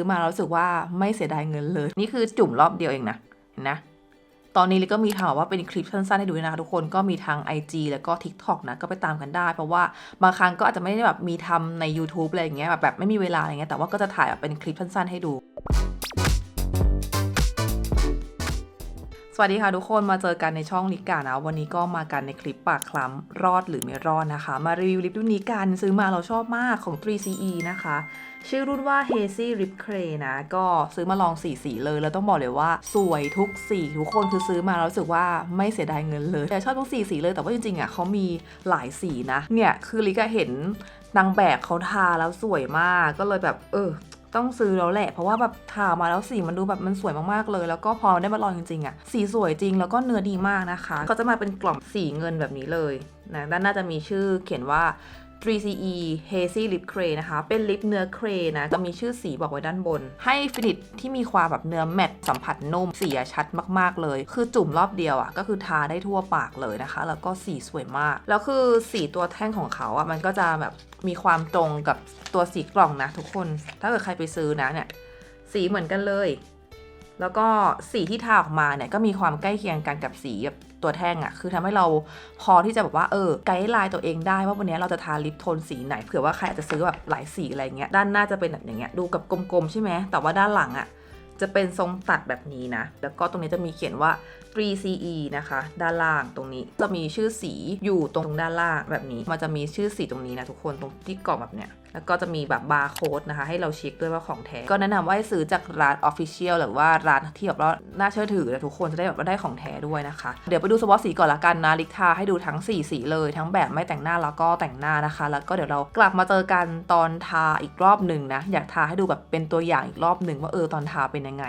ซื้อมาแล้วรู้สึกว่าไม่เสียดายเงินเลย นี่คือจุ่มรอบเดียวเองนะเห็นนะตอนนี้ลิก็มีทำแบบว่าเป็นคลิปสั้นๆให้ดูด้วยนะคะทุกคนก็มีทาง IG แล้วก็ TikTok นะก็ไปตามกันได้ เพราะว่าบางครั้งก็อาจจะไม่ได้แบบมีทำใน YouTube อะไรอย่างเงี้ยแบบแบบไม่มีเวลาอะไรเงี้ยแต่ว่าก็จะถ่ายแบบเป็นคลิปสั้นๆให้ดูสวัสดีค่ะทุกคนมาเจอกันในช่องลิกานะ วันนี้ก็มากันในคลิปปากคล้ำรอดหรือไม่รอดนะคะ มารีวิวลิปรุ่นนี้กันซื้อมาเราชอบมากของ 3CE นะคะ ชื่อรุ่นว่า Hazy Lip Clay นะ ก็ซื้อมาลองสีสีเลย แล้วต้องบอกเลยว่าสวยทุกสี ทุกคนคือซื้อมาแล้วรู้สึกว่าไม่เสียดายเงินเลย แต่ชอบทุกสีสีเลยแต่ว่าจริงๆอะเขามีหลายสีนะ เนี่ยคือลิกาเห็นนางแบบเขาทาแล้วสวยมากก็เลยแบบเออต้องซื้อแล้วแหละ เพราะว่าแบบทามาแล้วสีมันดูแบบมันสวยมากๆเลย แล้วก็พอได้มาลองจริงๆอะ่ะสีสวยจริงแล้วก็เนื้อดีมากนะคะ ก็จะมาเป็นกล่องสีเงินแบบนี้เลยนะด้านหน้าจะมีชื่อเขียนว่า 3CE Hazy Lip Clay นะคะ เป็นลิปเนื้อเครนะ จะมีชื่อสีบอกไว้ด้านบน ให้ฟินิชที่มีความแบบเนื้อแมตสัมผัสนุ่ม สีชัดมากๆเลย คือจุ่มรอบเดียวอะ่ะ ก็คือทาได้ทั่วปากเลยนะคะ แล้วก็สีสวยมาก แล้วคือสีตัวแท่งของเขาอะ่ะ มันก็จะแบบมีความตรงกับตัวสีกล่องนะทุกคน ถ้าเกิดใครไปซื้อนะเนี่ย สีเหมือนกันเลย แล้วก็สีที่ทาออกมาเนี่ยก็มีความใกล้เคียงกันกับสีแบบตัวแท่งอะ่ะคือทำให้เราพอที่จะแบบว่าเออไกด์ไลน์ตัวเองได้ว่าวันนี้เราจะทาลิปโทนสีไหนเผื่อว่าใครอาจจะซื้อแบบหลายสีอะไรเงี้ยด้านหน้าจะเป็นแบบอย่างเงี้ยดูกับกลมๆใช่ไหมแต่ว่าด้านหลังอะ่ะจะเป็นทรงตัดแบบนี้นะ แล้วก็ตรงนี้จะมีเขียนว่า 3CE นะคะ ด้านล่างตรงนี้ จะมีชื่อสีอยู่ตรงด้านล่างแบบนี้ มันจะมีชื่อสีตรงนี้นะทุกคน ตรงที่กล่องแบบเนี้ยแล้วก็จะมีแบบบาร์โค้ดนะคะ ให้เราเช็คด้วยว่าของแท้ ก็แนะนำว่าให้ซื้อจากร้านออฟฟิเชียลหรือว่าร้านที่แบบว่าน่าเชื่อถือนะทุกคนจะได้แบบว่าได้ของแท้ด้วยนะคะ เดี๋ยวไปดูสวอตสีก่อนละกันนะลิกทาให้ดูทั้ง 4 สีเลยทั้งแบบไม่แต่งหน้าแล้วก็แต่งหน้านะคะ แล้วก็เดี๋ยวเรากลับมาเจอกันตอนทาอีกรอบหนึ่งนะอยากทาให้ดูแบบเป็นตัวอย่างอีกรอบหนึ่งว่าเออตอนทาเป็นยังไง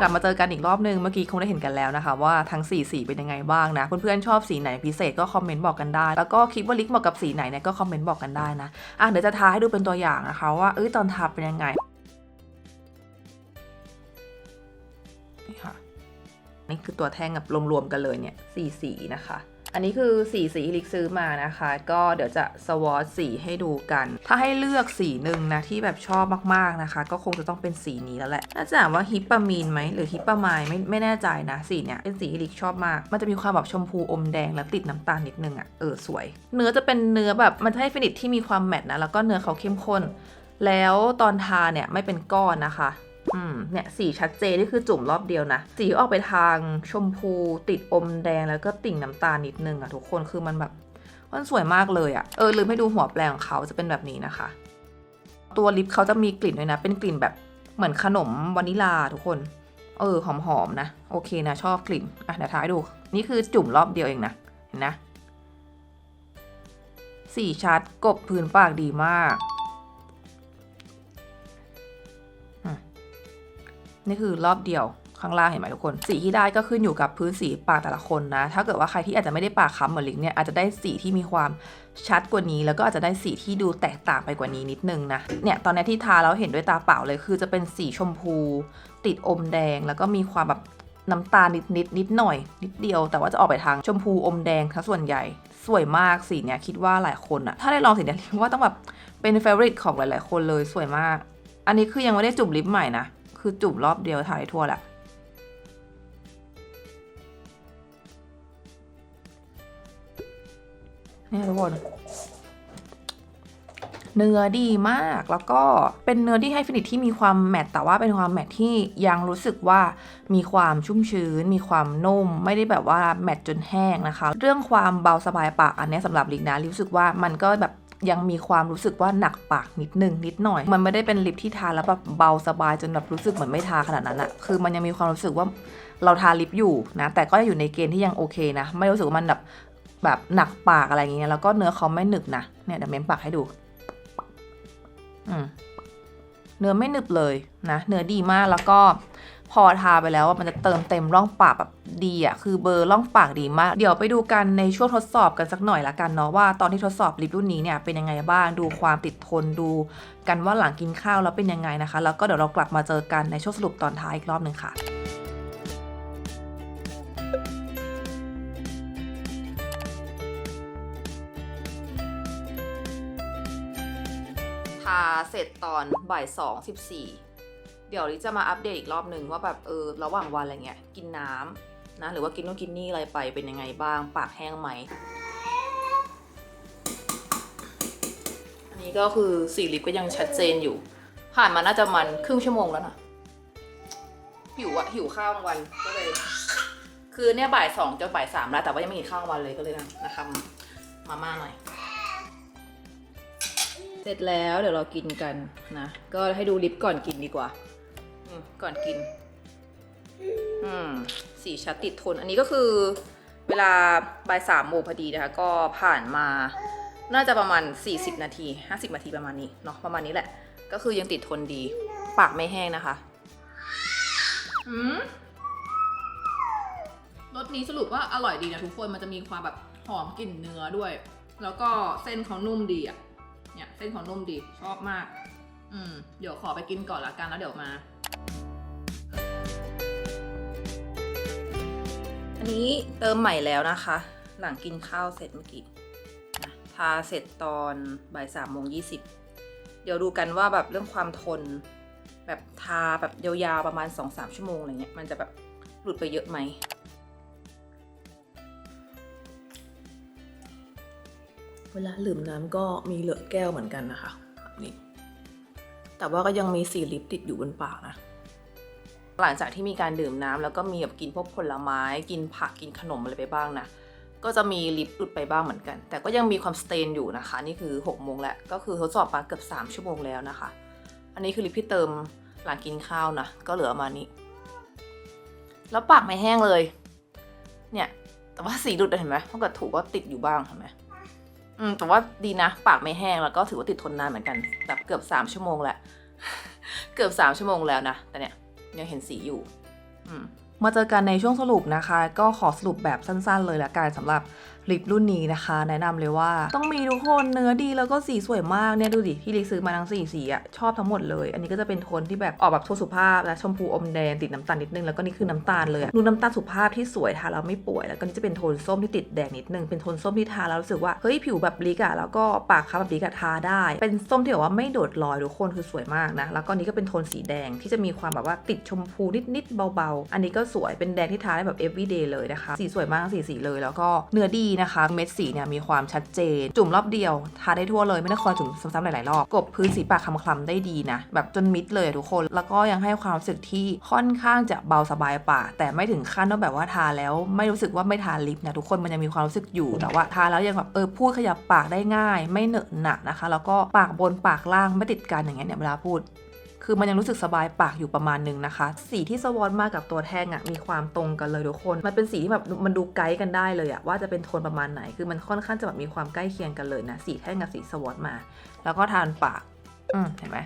กลับมาเจอกันอีกรอบนึงเมื่อกี้คงได้เห็นกันแล้วนะคะ ว่าทั้ง 4 สีเป็นยังไงบ้างนะ เพื่อนๆชอบสีไหนพิเศษก็คอมเมนต์บอกกันได้ แล้วก็คิดว่าลิกเหมาะกับสีไหนเนี่ยก็คอมเมนต์บอกกันได้นะอะเดี๋ยวจะทาให้ดูเป็นตัวอย่างนะคะ ว่าเอ้ยตอนทาเป็นยังไงนี่ค่ะนี่คือตัวแท่งกับรวมๆกันเลยเนี่ยสี่สีนะคะ อันนี้คือสีสีลิกซื้อมานะคะ ก็เดี๋ยวจะสวอตสีให้ดูกัน ถ้าให้เลือกสีหนึ่งนะที่แบบชอบมากๆนะคะ ก็คงจะต้องเป็นสีนี้แล้วแหละ น่าจะถามว่าฮิปปามีนไหมหรือฮิปปามายไม่ไม่แน่ใจนะสีเนี้ยเป็นสีที่ลิกชอบมาก มันจะมีความแบบชมพูอมแดงแล้วติดน้ำตาลนิดนึงอะ่ะเออสวย เนื้อจะเป็นเนื้อแบบมันจะให้ฟินิชที่มีความแมตต์นะแล้วก็เนื้อเขาเข้มข้น แล้วตอนทาเนี่ยไม่เป็นก้อนนะคะ อืมเนี่ยสีชัดเจนนี่คือจุ่มรอบเดียวนะ สีออกไปทางชมพูติดอมแดงแล้วก็ติ่งน้ำตาลนิดนึงอะทุกคนคือมันแบบมันสวยมากเลยอะเออลืมให้ดูหัวแปลงของเขาจะเป็นแบบนี้นะคะ ตัวลิปเขาจะมีกลิ่นด้วยนะ เป็นกลิ่นแบบเหมือนขนมวานิลาทุกคน เออหอมๆนะ โอเคนะชอบกลิ่นอะเดี๋ยวท้ายดู นี่คือจุ่มรอบเดียวเองนะเห็นนะสีชัดกบพื้นปากดีมาก นี่คือรอบเดียวข้างล่างเห็นไหมทุกคน สีที่ได้ก็ขึ้นอยู่กับพื้นสีปากแต่ละคนนะ ถ้าเกิดว่าใครที่อาจจะไม่ได้ปากค้ำเหมือนลิงเนี่ยอาจจะได้สีที่มีความชัดกว่านี้ แล้วก็อาจจะได้สีที่ดูแตกต่างไปกว่านี้นิดนึงนะเนี่ยตอนนี้ที่ทาแล้วเห็นด้วยตาเปล่าเลย คือจะเป็นสีชมพู ติดอมแดง แล้วก็มีความแบบน้ำตาลนิดนิดนิดหน่อย นิดเดียว แต่ว่าจะออกไปทางชมพูอมแดงทั้งส่วนใหญ่สวยมากสีเนี้ยคิดว่าหลายคนอะถ้าได้ลองสีเนี้ยว่าต้องแบบเป็นเฟเวอริตของหลาย ๆ คนเลยสวยมาก อันนี้คือยังไม่ได้จุ่มลิปใหม่นะ คือจุ่มรอบเดียวถ่ายทั่วแหละนี่ทุกคนเนื้อดีมากแล้วก็เป็นเนื้อที่ให้ฟินิชที่มีความแมตต์แต่ว่าเป็นความแมตต์ที่ยังรู้สึกว่ามีความชุ่มชื้น มีความนุ่ม ไม่ได้แบบว่าแมตต์จนแห้งนะคะ เรื่องความเบาสบายปากอันนี้ยสำหรับลิกนะรู้สึกว่ามันก็แบบ ยังมีความรู้สึกว่าหนักปากนิดนึงนิดหน่อย มันไม่ได้เป็นลิปที่ทาแล้วแบบเบาสบายจนแบบรู้สึกเหมือนไม่ทาขนาดนั้นอะคือมันยังมีความรู้สึกว่าเราทาลิปอยู่นะแต่ก็อยู่ในเกณฑ์ที่ยังโอเคนะ ไม่รู้สึกว่ามันแบบแบบหนักปากอะไรอย่างเงี้ยแล้วก็เนื้อเขาไม่หนึบนะเนี่ยเดี๋ยวเม้มปากให้ดู อืมเนื้อไม่หนึบเลยนะ เนื้อดีมากแล้วก็ พอทาไปแล้วอะมันจะเติมเต็มร่องปากแบบดีอะคือเบอร์ร่องปากดีมาก เดี๋ยวไปดูกันในช่วงทดสอบกันสักหน่อยละกันเนาะว่าตอนที่ทดสอบลิปรุ่นนี้เนี่ยเป็นยังไงบ้างดูความติดทนดูกันว่าหลังกินข้าวแล้วเป็นยังไงนะคะ แล้วก็เดี๋ยวเรากลับมาเจอกันในช่วงสรุปตอนท้ายอีกรอบหนึ่งค่ะทาเสร็จตอนบ่ายสองสิบสี่ ดี๋ยวลิจะมาอัปเดตอีกรอบหนึ่งว่าแบบเออระหว่างวันอะไรเงี้ยกินน้ำนะหรือว่ากินนู่นกินนี่อะไรไปเป็นยังไงบ้าง ปากแห้งไหมอันนี้ก็คือสีลิปก็ยังชัดเจนอยู่ ผ่านมาน่าจะมันครึ่งชั่วโมงแล้วนะหิวอะหิวข้าวกลางวันก็เลย คือเนี่ยบ่ายสองจะบ่ายสามแล้วแต่ว่ายังไม่กินข้าววันเลยก็เลยนะนะคะมาม่าหน่อย เสร็จแล้วเดี๋ยวเรากินกันนะ ก็ให้ดูลิปก่อนกินดีกว่า ก่อนกิน อืมสีชัดติดทน อันนี้ก็คือ เวลาบ่ายสามโมงพอดีนะคะ ก็ผ่านมา น่าจะประมาณ 40 นาที 50 นาทีประมาณนี้เนาะประมาณนี้แหละ ก็คือยังติดทนดี ปากไม่แห้งนะคะอืมรสนี้สรุปว่าอร่อยดีนะทุกคนมันจะมีความแบบหอมกลิ่นเนื้อด้วย แล้วก็เส้นเขานุ่มดีอะเนี่ยเส้นเขานุ่มดีชอบมาก อืมเดี๋ยวขอไปกินก่อนละกันแล้วเดี๋ยวมา อันนี้เติมใหม่แล้วนะคะ หลังกินข้าวเสร็จเมื่อกี้ทาเสร็จตอนบ่ายสามโมงยี่สิบเดี๋ยวดูกันว่าแบบเรื่องความทน แบบทาแบบยาวๆประมาณสองสามชั่วโมงอะไรเงี้ยมันจะแบบหลุดไปเยอะไหมเวลาลืมน้ำก็มีเหลือแก้วเหมือนกันนะคะแบบนี้แต่ว่าก็ยังมีสีลิปติดอยู่บนปากนะ หลังจากที่มีการดื่มน้ำแล้วก็มีแบบกินพวกผลไม้กินผักกินขนมอะไรไปบ้างนะก็จะมีลิปหลุดไปบ้างเหมือนกัน แต่ก็ยังมีความสเตนอยู่นะคะ นี่คือ6โมงแล้วก็คือทดสอบมาเกือบ 3 ชั่วโมงแล้วนะคะ อันนี้คือลิปที่เติมหลังกินข้าวนะก็เหลือประมาณนี้ แล้วปากไม่แห้งเลย เนี่ย แต่ว่าสีหลุดเห็นไหมถ้าเกิดถูกก็ติดอยู่บ้างเห็นไหมอืมแต่ว่าดีนะ ปากไม่แห้งแล้วก็ถือว่าติดทนนานเหมือนกันแบบเกือบสามชั่วโมงแหละเกือบสามชั่วโมงแล้วนะแต่เนี่ย ยังเห็นสีอยู่มาเจอกันในช่วงสรุปนะคะ ก็ขอสรุปแบบสั้นๆเลยละกันสำหรับ ลิปรุ่นนี้นะคะ แนะนำเลยว่าต้องมีทุกคนเนื้อดีแล้วก็สีสวยมากเนี่ยดูดิที่ลิซื้อมาทั้งสี่สีอะชอบทั้งหมดเลย อันนี้ก็จะเป็นโทนที่แบบออกแบบโทนสุภาพและชมพูอมแดงติดน้ำตาลนิดนึงแล้วก็นี่คือน้ำตาลเลยดูน้ำตาลสุภาพที่สวยทาแล้วไม่ป่วย แล้วก็นี่จะเป็นโทนส้มที่ติดแดงนิดนึงเป็นโทนส้มที่ทาแล้วรู้สึกว่าเฮ้ยผิวแบบลิกอะแล้วก็ปากค้ำแบบลิกอะทาได้ เป็นส้มที่แบบว่าไม่โดดลอยทุกคนคือสวยมากนะแล้วก็นี้ก็เป็นโทนสีแดงที่จะมีความแบบว่าติดชมพูนิดๆเบาๆ อันนี้ก็สวยเป็นแดงที่ทาได้แบบ everyday เลยนะคะ สีสวยมากสีสีเลยแล้วก็เนื้อดีนะคะ เม็ดสีเนี่ยมีความชัดเจน จุ่มรอบเดียว ทาได้ทั่วเลยไม่ต้องคอยจุ่มซ้ำๆหลายๆรอบกบพื้นสีปากคล้ำๆได้ดีนะ แบบจนมิดเลยทุกคน แล้วก็ยังให้ความรู้สึกที่ค่อนข้างจะเบาสบายปากแต่ไม่ถึงขั้นว่าแบบว่าทาแล้วไม่รู้สึกว่าไม่ทาลิปนะทุกคนมันยังมีความรู้สึกอยู่แต่ว่าทาแล้วยังแบบเออพูดขยับปากได้ง่าย ไม่เหนอะหนะนะคะ แล้วก็ปากบนปากล่างไม่ติดกันอย่างเงี้ยเนี่ยเวลาพูด คือมันยังรู้สึกสบายปากอยู่ประมาณนึงนะคะ สีที่สวอนมากับตัวแท่งอะมีความตรงกันเลยทุกคน มันเป็นสีที่แบบมันดูไกด์กันได้เลยอะว่าจะเป็นโทนประมาณไหน คือมันค่อนข้างจะแบบมีความใกล้เคียงกันเลยนะ สีแท่งกับสีสวอนมา แล้วก็ทานปาก อืมเห็นไหม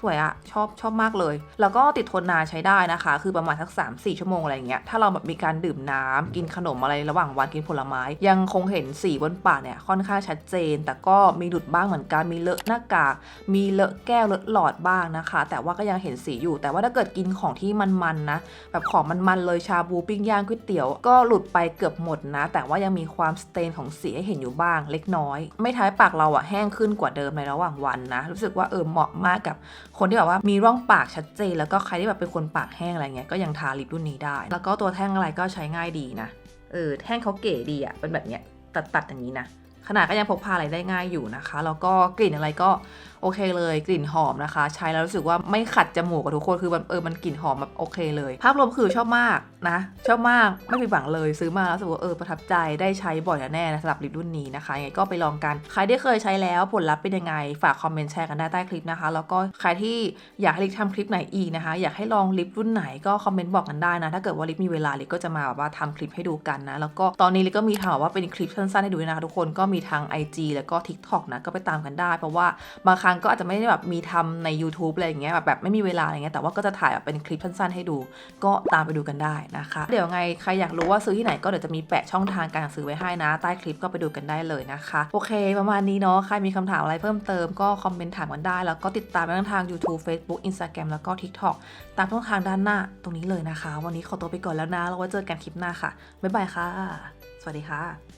สวยอะชอบชอบมากเลย แล้วก็ติดทนนานใช้ได้นะคะ คือประมาณสัก 3 4 ชั่วโมงอะไรเงี้ยถ้าเราแบบมีการดื่มน้ำกินขนมอะไรระหว่างวันกินผลไม้ ยังคงเห็นสีบนปากเนี่ยค่อนข้างชัดเจน แต่ก็มีหลุดบ้างเหมือนกันมีเลอะหน้ากากมีเลอะแก้วเลอะหลอดบ้างนะคะ แต่ว่าก็ยังเห็นสีอยู่ แต่ว่าถ้าเกิดกินของที่มันๆนะแบบของมันๆเลยชาบูปิ้งย่างก๋วยเตี๋ยว ก็หลุดไปเกือบหมดนะ แต่ว่ายังมีความสเตนของสีให้เห็นอยู่บ้างเล็กน้อย ไม่ท้ายปากเราอะแห้งขึ้นกว่าเดิมในระหว่างวันนะ รู้สึกว่าเออเหมาะมากกับคนที่แบบว่ามีร่องปากชัดเจน แล้วก็ใครที่แบบเป็นคนปากแห้งอะไรเงี้ยก็ยังทาลิปรุ่นนี้ได้ แล้วก็ตัวแท่งอะไรก็ใช้ง่ายดีนะ เออแท่งเขาเก๋ดีอะเป็นแบบเนี้ยตัดๆอย่างนี้นะขนาดก็ยังพกพาอะไรได้ง่ายอยู่นะคะ แล้วก็กลิ่นอะไรก็ โอเคเลยกลิ่นหอมนะคะ ใช้แล้วรู้สึกว่าไม่ขัดจมูกกับทุกคนคือมันเออมันกลิ่นหอมแบบโอเคเลย ภาพรวมคือชอบมากนะชอบมากไม่ผิดหวังเลยซื้อมาแล้วรู้สึกว่าเออประทับใจได้ใช้บ่อยแน่นะสำหรับลิปรุ่นนี้นะคะยังไงก็ไปลองกันใครได้เคยใช้แล้วผลลัพธ์เป็นยังไงฝากคอมเมนต์แชร์กันได้ใต้คลิปนะคะ แล้วก็ใครที่อยากให้ลิปทำคลิปไหนอีกนะคะ อยากให้ลองลิปรุ่นไหนก็คอมเมนต์บอกกันได้นะ ถ้าเกิดว่าลิปมีเวลาลิปก็จะมาแบบว่าทำคลิปให้ดูกันนะ แล้วก็ตอนนี้ลิปก็มีทำแบบว่าเป็นคลิปสั้นๆให้ดูนะคะทุกคนก็มีทั้ง IG แล้วก็ TikTok นะก็ไปตามกันได้ เพราะว่าบางครั้งก็อาจจะไม่ได้แบบมีทำใน YouTube อะไรอย่างเงี้ยแบบแบบไม่มีเวลาอะไรเงี้ยแต่ว่าก็จะถ่ายแบบเป็นคลิปสั้นๆให้ดู ก็ตามไปดูกันได้นะคะ เดี๋ยวไงใครอยากรู้ว่าซื้อที่ไหนก็เดี๋ยวจะมีแปะช่องทางการซื้อไว้ให้นะ ใต้คลิปก็ไปดูกันได้เลยนะคะ โอเค ประมาณนี้เนาะใครมีคำถามอะไรเพิ่มเติมก็คอมเมนต์ถามกันได้ แล้วก็ติดตามได้ทาง YouTube Facebook Instagram แล้วก็ TikTok ตามช่องทางด้านหน้าตรงนี้เลยนะคะ วันนี้ขอตัวไปก่อนแล้วนะแล้วไว้เจอกันคลิปหน้าค่ะบ๊ายบายค่ะ สวัสดีค่ะ